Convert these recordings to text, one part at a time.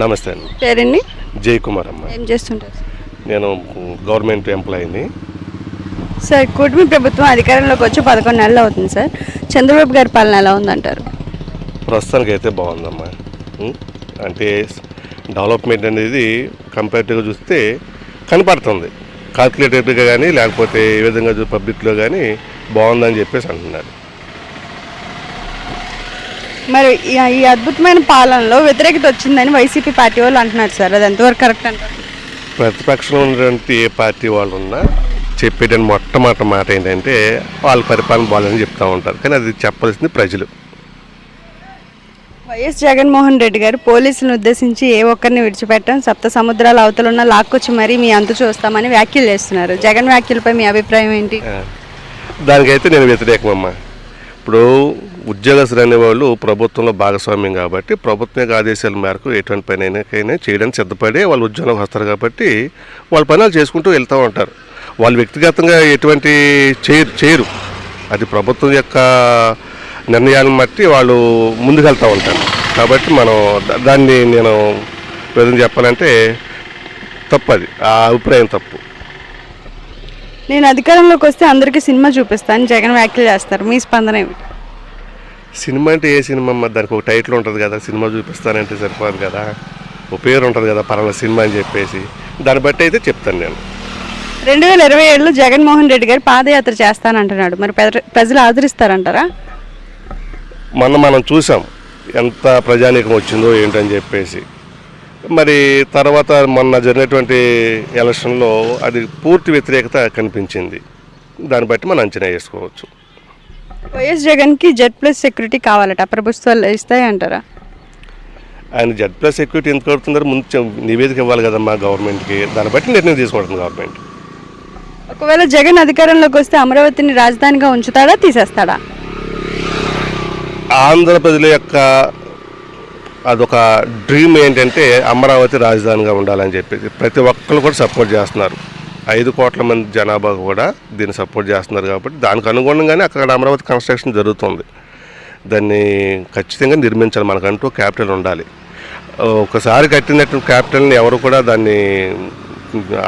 నమస్తే అండి. పేరండి? జై కుమార్ అమ్మ. ఏం చేస్తుంటారు? నేను గవర్నమెంట్ ఎంప్లాయీని. సార్ కూటమి ప్రభుత్వం అధికారంలోకి వచ్చి పదకొండు నెలలు అవుతుంది సార్. చంద్రబాబు గారి పాలన ఎలా ఉందంటారు? ప్రస్తుతానికి అయితే బాగుందమ్మా? అంటే డెవలప్మెంట్ అనేది కంపారిటివ్గా చూస్తే కనపడుతుంది. కాల్కులేటెడ్గా కానీ లేకపోతే ఏ విధంగా పబ్లిక్లో కానీ బాగుందని చెప్పేసి అంటున్నారు. మరి ఈ- అద్భుతమైన పాలనలో వ్యతిరేకత వచ్చిందని వైసీపీ పార్టీ వాళ్ళు అంటున్నారు సార్. అది ఎంతవరకు కరెక్ట్ అంటారు? ప్రతిపక్షంలో ఉన్నటువంటి ఏ పార్టీ వాళ్ళు ఉన్నా చెప్పేటని మొట్టమొదటి మాట ఏంటంటే వాళ్ళ పరిపాలన బాగాలని చెప్తూ ఉంటారు. కానీ అది చెప్పాల్సింది ప్రజలు. వైఎస్ జగన్మోహన్ రెడ్డి గారు పోలీసులను ఉద్దేశించి ఏ ఒక్కరిని విడిచిపెట్టడం సప్త సముద్రాల అవతలున్న లాక్కొచ్చి మరీ మీ అంతు చూస్తామని వ్యాఖ్యలు చేస్తున్నారు. జగన్ వ్యాఖ్యలపై మీ అభిప్రాయం ఏంటి? దానికైతే నేను వ్యతిరేకమమ్మా. ఇప్పుడు ఉద్యోగస్తులు అనేవాళ్ళు ప్రభుత్వంలో భాగస్వామ్యం కాబట్టి ప్రభుత్వం ఆదేశాల మేరకు ఎటువంటి పని అయినాకైనా చేయడానికి సిద్ధపడి వాళ్ళు ఉద్యోగంలోకి వస్తారు కాబట్టి వాళ్ళ పని చేసుకుంటూ వెళ్తూ ఉంటారు. వాళ్ళు వ్యక్తిగతంగా ఎటువంటి చేయరు చేయరు అది ప్రభుత్వం యొక్క నిర్ణయాలను బట్టి వాళ్ళు ముందుకెళ్తూ ఉంటారు. కాబట్టి మనం దాన్ని నేను విధంగా చెప్పాలంటే తప్పు అది. ఆ అభిప్రాయం తప్పు. నేను అధికారంలోకి వస్తే అందరికీ సినిమా చూపిస్తాను. జగన్ వ్యాఖ్యలు చేస్తారు. మీ స్పందన ఏమిటి? సినిమా అంటే ఏ సినిమా? అమ్మా? దానికి ఒక టైటిల్ ఉంటుంది కదా సినిమా చూపిస్తానంటే సరిపోదు కదా. ఒక పేరు ఉంటుంది కదా పలానా సినిమా అని చెప్పేసి. దాన్ని బట్టి అయితే చెప్తాను నేను. రెండు వేల ఇరవై ఏడులో జగన్మోహన్ రెడ్డి గారు పాదయాత్ర చేస్తానంటున్నాడు. మరి ప్రజలు ఆదరిస్తారంటారా? మొన్న మనం చూసాం ఎంత ప్రజానీకం వచ్చిందో ఏంటని చెప్పేసి. మరి తర్వాత మొన్న జరిగినటువంటి ఎలక్షన్లో అది పూర్తి వ్యతిరేకత కనిపించింది. దాన్ని బట్టి మనం అంచనా వేసుకోవచ్చు. వైఎస్ జగన్కి జెడ్ ప్లస్ సెక్యూరిటీ కావాలట. ప్రభుత్వాలు ఇస్తాయి అంటారా ఆయన జెడ్ ప్లస్ సెక్యూరిటీ ఎందుకు కడుతున్నారు ముందు నివేదిక ఇవ్వాలి కదమ్మా గవర్నమెంట్కి. దాన్ని బట్టి నిర్ణయం తీసుకుంటుంది గవర్నమెంట్. ఒకవేళ జగన్ అధికారంలోకి వస్తే అమరావతిని రాజధానిగా ఉంచుతాడా తీసేస్తాడా? ఆంధ్ర ప్రజల యొక్క అదొక డ్రీమ్ ఏంటంటే అమరావతి రాజధానిగా ఉండాలని చెప్పేసి ప్రతి ఒక్కరు కూడా సపోర్ట్ చేస్తున్నారు. ఐదు కోట్ల మంది జనాభా కూడా దీన్ని సపోర్ట్ చేస్తున్నారు కాబట్టి దానికి అనుగుణంగానే అక్కడ అమరావతి కన్స్ట్రక్షన్ జరుగుతుంది. దాన్ని ఖచ్చితంగా నిర్మించాలి మనకంటూ క్యాపిటల్ ఉండాలి. ఒకసారి కట్టినట్టు క్యాపిటల్ని ఎవరు కూడా దాన్ని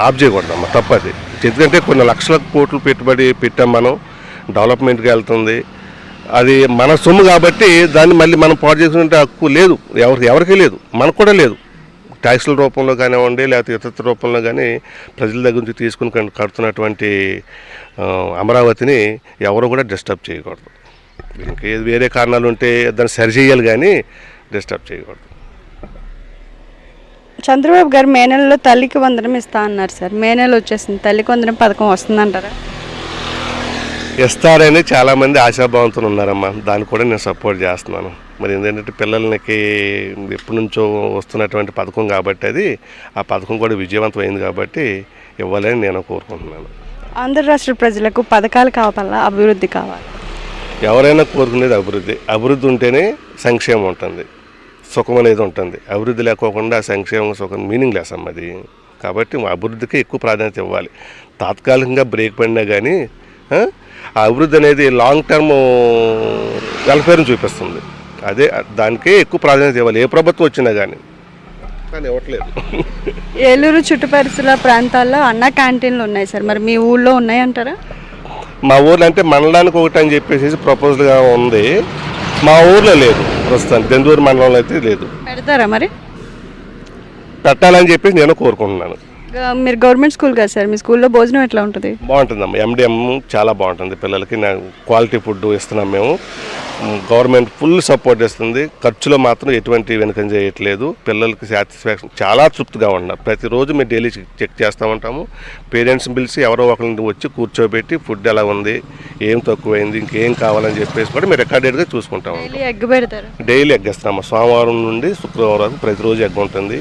ఆఫ్ చేయకూడదమ్మా తప్పది. ఎందుకంటే కొన్ని లక్షల కోట్లు పెట్టుబడి పెట్టాం మనం డెవలప్మెంట్కి వెళ్తుంది. అది మన సొమ్ము కాబట్టి దాన్ని మళ్ళీ మనం పాటు చేసుకుంటే హక్కు లేదు. ఎవరికి ఎవరికీ లేదు. మనకు కూడా లేదు. ట్యాక్సుల రూపంలో కానివ్వండి లేకపోతే ఇతర రూపంలో కానీ ప్రజల దగ్గర నుంచి తీసుకుని కన్- కడుతున్నటువంటి అమరావతిని ఎవరు కూడా డిస్టర్బ్ చేయకూడదు. ఇంకే వేరే కారణాలు ఉంటే దాన్ని సరిచేయాలి కానీ డిస్టర్బ్ చేయకూడదు. చంద్రబాబు గారు మే నెలలో తల్లికి వందనం ఇస్తా అన్నారు సార్. మే నెల వచ్చేసింది. తల్లికి వందనం పథకం వస్తుందంటారా? ఇస్తారని చాలామంది ఆశాభావంతో ఉన్నారమ్మా. దాన్ని కూడా నేను సపోర్ట్ చేస్తున్నాను. మరి ఏంటంటే పిల్లలకి ఎప్పటి నుంచో వస్తున్నటువంటి పథకం కాబట్టి అది ఆ పథకం కూడా విజయవంతం అయింది కాబట్టి ఇవ్వాలని నేను కోరుకుంటున్నాను. ఆంధ్ర రాష్ట్ర ప్రజలకు పథకాలు కావాలా అభివృద్ధి కావాలి. ఎవరైనా కోరుకునేది అభివృద్ధి. అభివృద్ధి ఉంటేనే సంక్షేమం ఉంటుంది. సుఖం అనేది ఉంటుంది. అభివృద్ధి లేకోకుండా సంక్షేమం సుఖం మీనింగ్ లెస్ అమ్మ అది. కాబట్టి అభివృద్ధికి ఎక్కువ ప్రాధాన్యత ఇవ్వాలి. తాత్కాలికంగా బ్రేక్ పడినా కానీ అభివృద్ధి అనేది లాంగ్ టర్మ్ వెల్ఫేర్ని చూపిస్తుంది. అదే దానికే ఎక్కువ ప్రాధాన్యత ఇవ్వాలి. ఏ ప్రభుత్వం వచ్చినా కానీ కానీ ఇవ్వట్లేదు. ఏలూరు చుట్టుపరిసర ప్రాంతాల్లో అన్న క్యాంటీన్లు ఉన్నాయి సార్. మరి మీ ఊళ్ళో ఉన్నాయి అంటారా? మా ఊర్లో అంటే మండలానికి ఒకటి అని చెప్పేసి ప్రపోజల్గా ఉంది. మా ఊర్లో లేదు ప్రస్తుతానికి. దెందూరు మండలంలో అయితే లేదు. పెడతారా మరి? పెట్టాలని చెప్పేసి నేను కోరుకుంటున్నాను. మీరు గవర్నమెంట్ స్కూల్ కదా సార్? మీ స్కూల్లో భోజనం ఎట్లా ఉంటుంది? బాగుంటుందమ్మా. ఎండిఎం చాలా బాగుంటుంది పిల్లలకి. క్వాలిటీ ఫుడ్ ఇస్తున్నాం మేము. గవర్నమెంట్ ఫుల్ సపోర్ట్ ఇస్తుంది ఖర్చులో మాత్రం ఎటువంటి వెనుకం చేయట్లేదు పిల్లలకి సాటిస్ఫాక్షన్ చాలా తృప్తిగా ఉన్నారు ప్రతిరోజు మేము డైలీ చెక్ చేస్తూ ఉంటాము. పేరెంట్స్ని పిలిచి ఎవరో ఒకరిని వచ్చి కూర్చోబెట్టి ఫుడ్ ఎలా ఉంది ఏం తక్కువైంది ఇంకేం కావాలని చెప్పేసి కూడా మేము రికార్డెడ్గా చూసుకుంటాము డైలీ ఎగ్ పెడతారు? డైలీ ఎగ్ ఇస్తున్నాము సోమవారం నుండి శుక్రవారం వరకు ప్రతిరోజు ఎగ్ ఉంటుంది.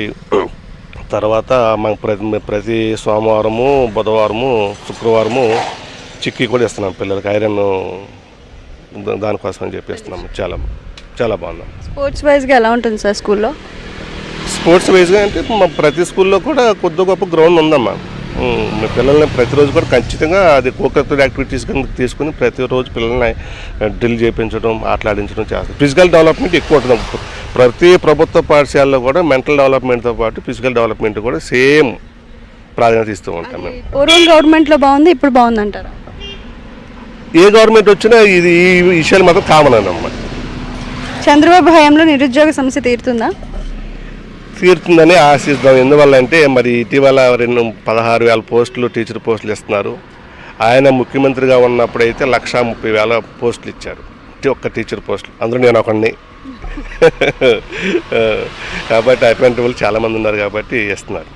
ఈ తర్వాత మాకు ప్రతి ప్రతి సోమవారము బుధవారము శుక్రవారము చిక్కీ కూడా ఇస్తున్నాం పిల్లలకి. ఐరన్ దానికోసం అని చెప్పి ఇస్తున్నాము చాలా చాలా బాగున్నాం. స్పోర్ట్స్ వైజ్గా ఎలా ఉంటుంది సార్ స్కూల్లో? స్పోర్ట్స్ వైజ్గా అంటే మా ప్రతి స్కూల్లో కూడా కొద్ది గొప్ప గ్రౌండ్ ఉందమ్మా. మీ పిల్లల్ని ప్రతిరోజు కూడా ఖచ్చితంగా అది కోకరికులర్ యాక్టివిటీస్ కింద తీసుకుని ప్రతిరోజు పిల్లల్ని డ్రిల్ చేయించడం ఆటలాడించడం చేస్తారు. ఫిజికల్ డెవలప్మెంట్ ఎక్కువ ఉంటుంది ప్రతి ప్రభుత్వ పాఠశాలలో కూడా మెంటల్ డెవలప్మెంట్తో పాటు ఫిజికల్ డెవలప్మెంట్ కూడా సేమ్ ప్రాధాన్యత ఇస్తూ ఉంటాం మేము. పూర్వం గవర్నమెంట్లో బాగుంది ఇప్పుడు బాగుందంటారా? ఏ గవర్నమెంట్ వచ్చినా ఇది ఈ విషయాలు మాత్రం కామన్ అన్నమాట. చంద్రబాబు హయాంలో నిరుద్యోగ సమస్య తీరుతుందా? తీరుతుందని ఆశిస్తాం ఎందువల్ల అంటే మరి ఇటీవల రెండు పదహారు వేల పోస్టులు టీచర్ పోస్టులు ఇస్తున్నారు. ఆయన ముఖ్యమంత్రిగా ఉన్నప్పుడైతే లక్షా ముప్పై వేల పోస్టులు ఇచ్చారు. ఒక్క టీచర్ పోస్టులు. అందులో నేను ఒకడిని. కాబట్టి అటువంటి వాళ్ళు చాలామంది ఉన్నారు కాబట్టి ఇస్తున్నారు.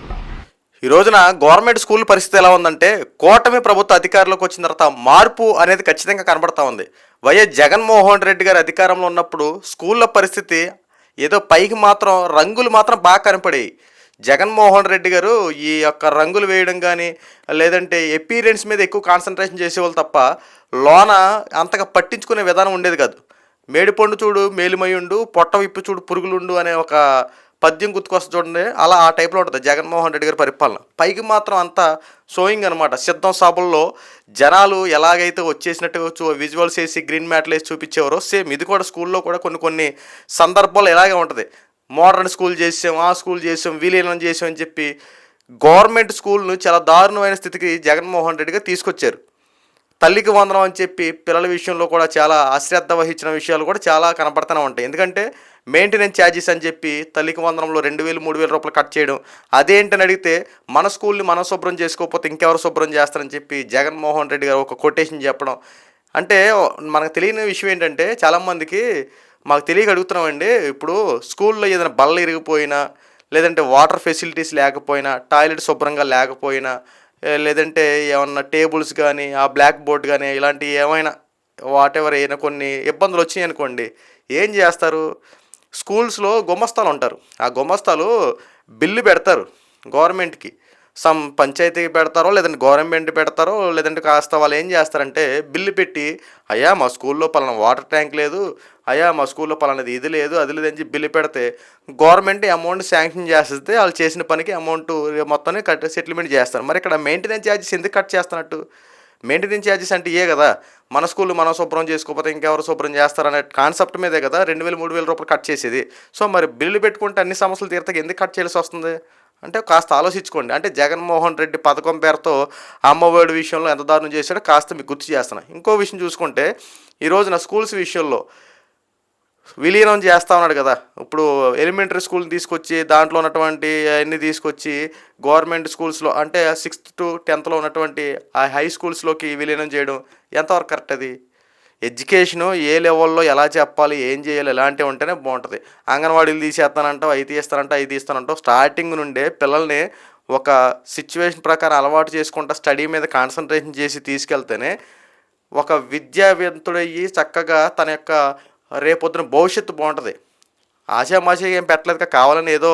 ఈ రోజున గవర్నమెంట్ స్కూల్ పరిస్థితి ఎలా ఉందంటే కూటమి ప్రభుత్వ అధికారంలోకి వచ్చిన తర్వాత మార్పు అనేది ఖచ్చితంగా కనబడతా ఉంది. వైఎస్ జగన్మోహన్ రెడ్డి గారు అధికారంలో ఉన్నప్పుడు స్కూళ్ళ పరిస్థితి ఏదో పైకి మాత్రం రంగులు మాత్రం బాగా కనపడేవి జగన్మోహన్ రెడ్డి గారు ఈ యొక్క రంగులు వేయడం కానీ లేదంటే ఎపీరియన్స్ మీద ఎక్కువ కాన్సన్ట్రేషన్ చేసేవాళ్ళు తప్ప లోన అంతగా పట్టించుకునే విధానం ఉండేది కాదు. మేడిపండు చూడు మేలిమయుండు పొట్ట విప్పు చూడు పురుగులుండు అనే ఒక పద్యం గుర్తుకొస్తుంది చూడండి. అలా ఆ టైప్లో ఉంటుంది. జగన్మోహన్ రెడ్డి గారి పరిపాలన. పైకి మాత్రం అంతా షోయింగ్ అనమాట సిద్ధం సభల్లో జనాలు ఎలాగైతే వచ్చేసినట్టు విజువల్స్ వేసి గ్రీన్ మ్యాట్లు వేసి చూపించేవారో సేమ్ ఇది కూడా స్కూల్లో కూడా కొన్ని కొన్ని సందర్భాలు ఇలాగే ఉంటుంది. మోడర్న్ స్కూల్ చేసాం ఆ స్కూల్ చేసాం విలీనం చేసాం అని చెప్పి గవర్నమెంట్ స్కూల్ను చాలా దారుణమైన స్థితికి జగన్మోహన్ రెడ్డి గారు తీసుకొచ్చారు. తల్లికి వందనం అని చెప్పి పిల్లల విషయంలో కూడా చాలా అశ్రద్ధ వహించిన విషయాలు కూడా చాలా కనపడుతూనే ఉంటాయి. ఎందుకంటే మెయింటెనెన్స్ ఛార్జెస్ అని చెప్పి తల్లికి వందనంలో రెండు వేలు మూడు వేల రూపాయలు కట్ చేయడం అదేంటని అడిగితే మన స్కూల్ని మనం శుభ్రం చేసుకోకపోతే ఇంకెవరు శుభ్రం చేస్తారని చెప్పి జగన్మోహన్ రెడ్డి గారు ఒక కొటేషన్ చెప్పడం. అంటే మనకు తెలియని విషయం ఏంటంటే చాలామందికి మాకు తెలియక అడుగుతున్నామండి ఇప్పుడు స్కూల్లో ఏదైనా బల్ల ఇరిగిపోయినా లేదంటే వాటర్ ఫెసిలిటీస్ లేకపోయినా టాయిలెట్ శుభ్రంగా లేకపోయినా లేదంటే ఏమన్నా టేబుల్స్ కానీ ఆ బ్లాక్ బోర్డ్ కానీ ఇలాంటివి ఏమైనా వాట్ ఎవర్ అయినా కొన్ని ఇబ్బందులు వచ్చినాయి అనుకోండి ఏం చేస్తారు? స్కూల్స్లో గుమస్తాలు ఉంటారు. ఆ గుమస్తాలు బిల్లు పెడతారు గవర్నమెంట్కి. సమ్ పంచాయతీకి పెడతారో లేదంటే గవర్నమెంట్ పెడతారో లేదంటే కాస్త వాళ్ళు ఏం చేస్తారంటే బిల్లు పెట్టి అయ్యా మా స్కూల్లో పలానా వాటర్ ట్యాంక్ లేదు అయ్యా మా స్కూల్లో పలానది ఇది లేదు అది లేదని చెప్పి బిల్లు పెడితే గవర్నమెంట్ అమౌంట్ శాంక్షన్ చేస్తే వాళ్ళు చేసిన పనికి అమౌంట్ మొత్తాన్ని కట్ సెటిల్మెంట్ చేస్తారు. మరి ఇక్కడ మెయింటెనెన్స్ ఛార్జెస్ ఎందుకు కట్ చేస్తున్నట్టు? మెయింటెనెన్స్ ఛార్జెస్ అంటే ఏ కదా. మన స్కూల్ మనం శుభ్రం చేసుకోకపోతే ఇంకెవరు శుభ్రం చేస్తారనే కాన్సెప్ట్ మీదే కదా రెండు వేలు మూడు వేల రూపాయలు కట్ చేసేది. సో మరి బిల్లు పెట్టుకుంటే అన్ని సమస్యలు తీరతకి ఎందుకు కట్ చేయాల్సి వస్తుంది? అంటే కాస్త ఆలోచించుకోండి. అంటే జగన్మోహన్ రెడ్డి పథకం పేరుతో అమ్మఒడి విషయంలో ఎంత దారుణం చేశాడో కాస్త మీకు గుర్తు చేస్తున్నాను ఇంకో విషయం చూసుకుంటే ఈరోజు నా స్కూల్స్ విషయంలో విలీనం చేస్తా ఉన్నాడు కదా. ఇప్పుడు ఎలిమెంటరీ స్కూల్ తీసుకొచ్చి దాంట్లో ఉన్నటువంటి అన్ని తీసుకొచ్చి గవర్నమెంట్ స్కూల్స్లో అంటే సిక్స్త్ టు టెన్త్లో ఉన్నటువంటి ఆ హై స్కూల్స్లోకి విలీనం చేయడం ఎంతవరకు కరెక్ట్ అది? ఎడ్యుకేషను ఏ లెవెల్లో ఎలా చెప్పాలి ఏం చేయాలి ఎలాంటివి ఉంటేనే బాగుంటుంది. అంగన్వాడీలు తీసేస్తానంటావు అవి తీస్తానంటావు అవి తీస్తానంటావు. స్టార్టింగ్ నుండే పిల్లల్ని ఒక సిచ్యువేషన్ ప్రకారం అలవాటు చేసుకుంటా స్టడీ మీద కాన్సన్ట్రేషన్ చేసి తీసుకెళ్తేనే ఒక విద్యావంతుడయ్యి చక్కగా తన యొక్క రేపొద్దున భవిష్యత్తు బాగుంటుంది. ఆశామాషి ఏం పెట్టలేదు కావాలని ఏదో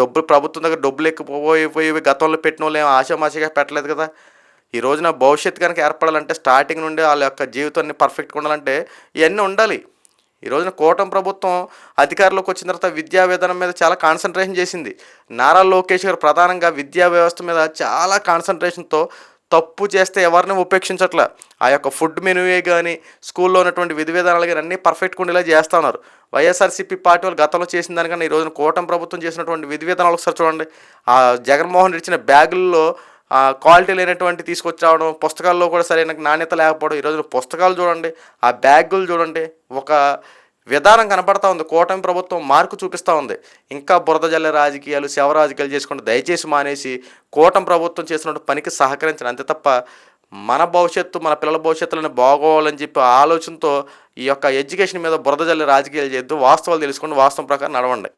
డబ్బులు ప్రభుత్వం దగ్గర డబ్బులు ఎక్కిపోయిపోయి గతంలో పెట్టిన వాళ్ళు ఏం ఆశామాషిగా పెట్టలేదు కదా. ఈ రోజున భవిష్యత్తు కనుక ఏర్పడాలంటే స్టార్టింగ్ నుండి వాళ్ళ యొక్క జీవితాన్ని పర్ఫెక్ట్గా ఉండాలంటే ఇవన్నీ ఉండాలి. ఈ రోజున కూటమి ప్రభుత్వం అధికారంలోకి వచ్చిన తర్వాత విద్యా విధానం మీద చాలా కాన్సన్ట్రేషన్ చేసింది. నారా లోకేష్ గారు ప్రధానంగా విద్యా వ్యవస్థ మీద చాలా కాన్సన్ట్రేషన్తో తప్పు చేస్తే ఎవరిని ఉపేక్షించట్ల. ఆ యొక్క ఫుడ్ మెనూయే కానీ స్కూల్లో ఉన్నటువంటి విధి విధానాలు కానీ అన్నీ పర్ఫెక్ట్గా ఉండేలా చేస్తున్నారు వైఎస్ఆర్సీపీ పార్టీ వాళ్ళు గతంలో చేసిన దానికన్నా ఈ రోజున కూటమి ప్రభుత్వం చేసినటువంటి విధి విధానాలు ఒకసారి చూడండి. ఆ జగన్మోహన్ రెడ్డి ఇచ్చిన బ్యాగుల్లో క్వాలిటీ లేనటువంటి తీసుకొచ్చి రావడం పుస్తకాల్లో కూడా సరైన నాణ్యత లేకపోవడం ఈరోజు పుస్తకాలు చూడండి ఆ బ్యాగులు చూడండి. ఒక విధానం కనపడతా ఉంది. కూటమి ప్రభుత్వం మార్కు చూపిస్తూ ఉంది. ఇంకా బురద జల్ల రాజకీయాలు శవ రాజకీయాలు చేసుకుంటూ దయచేసి మానేసి కూటమి ప్రభుత్వం చేసినటువంటి పనికి సహకరించండి. అంతే తప్ప మన భవిష్యత్తు మన పిల్లల భవిష్యత్తులను బాగోవాలని చెప్పి ఆలోచనతో ఈ యొక్క ఎడ్యుకేషన్ మీద బురద జల్లి రాజకీయాలు చేద్దు. వాస్తవాలు తెలుసుకుని వాస్తవం ప్రకారం నడవండి.